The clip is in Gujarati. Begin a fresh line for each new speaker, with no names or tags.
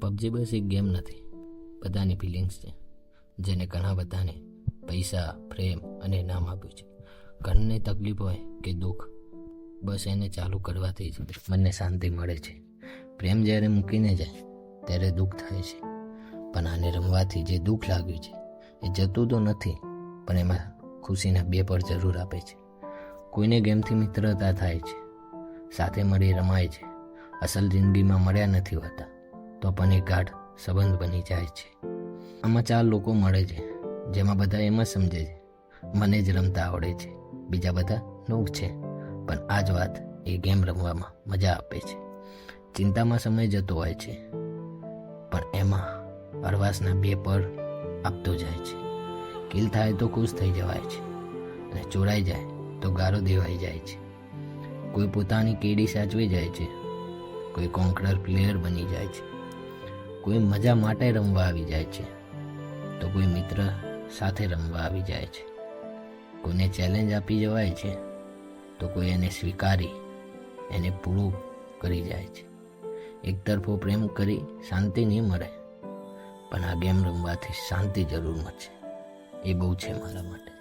પબજી બસ એક ગેમ નથી. બધાની ફિલિંગ્સ છે. જેને ઘણા બધાને પૈસા, પ્રેમ અને નામ આપ્યું છે. ઘરને તકલીફ હોય કે દુઃખ, બસ એને ચાલુ કરવાથી જ મનને શાંતિ મળે છે. પ્રેમ જ્યારે મૂકીને જાય, ત્યારે દુઃખ થાય છે. પણ આને રમવાથી જે દુઃખ લાગ્યું છે, એ જતું તો નથી, પણ એમાં ખુશીના બે પર જરૂર આપે છે. કોઈને ગેમથી મિત્રતા થાય છે, સાથે મળી રમાય છે. અસલ જિંદગીમાં મળ્યા નથી હોતા. તો પણ એક ગાઢ સંબંધ બની જાય છે. આમાં ચાર લોકો મળે છે, જેમાં બધા એમ જ સમજે છે. મને જ રમતા આવડે છે, બીજા બધા નોક છે. પણ આ જ વાત એ ગેમ રમવામાં મજા આપે છે. ચિંતામાં સમય જતો હોય છે, પણ એમાં અરવાસના બે પર આપતો જાય છે. કિલ થાય તો ખુશ થઈ જવાય છે, અને ચોરાઈ જાય તો ગારો દેવાઈ જાય છે. કોઈ પોતાની કેડી સાચવી જાય છે, કોઈ કોન્કરર પ્લેયર બની જાય છે. કોઈ મજા માટે રમવા આવી જાય છે. તો કોઈ મિત્ર સાથે રમવા આવી જાય છે. કોઈને ચેલેન્જ આપી જવાય છે, તો કોઈ એને સ્વીકારી, એને પૂરું કરી જાય છે. એક તરફો પ્રેમ કરી શાંતિ નહીં મળે, પણ આ ગેમ રમવાથી શાંતિ જરૂર મળશે. એ બહુ છે મારા માટે.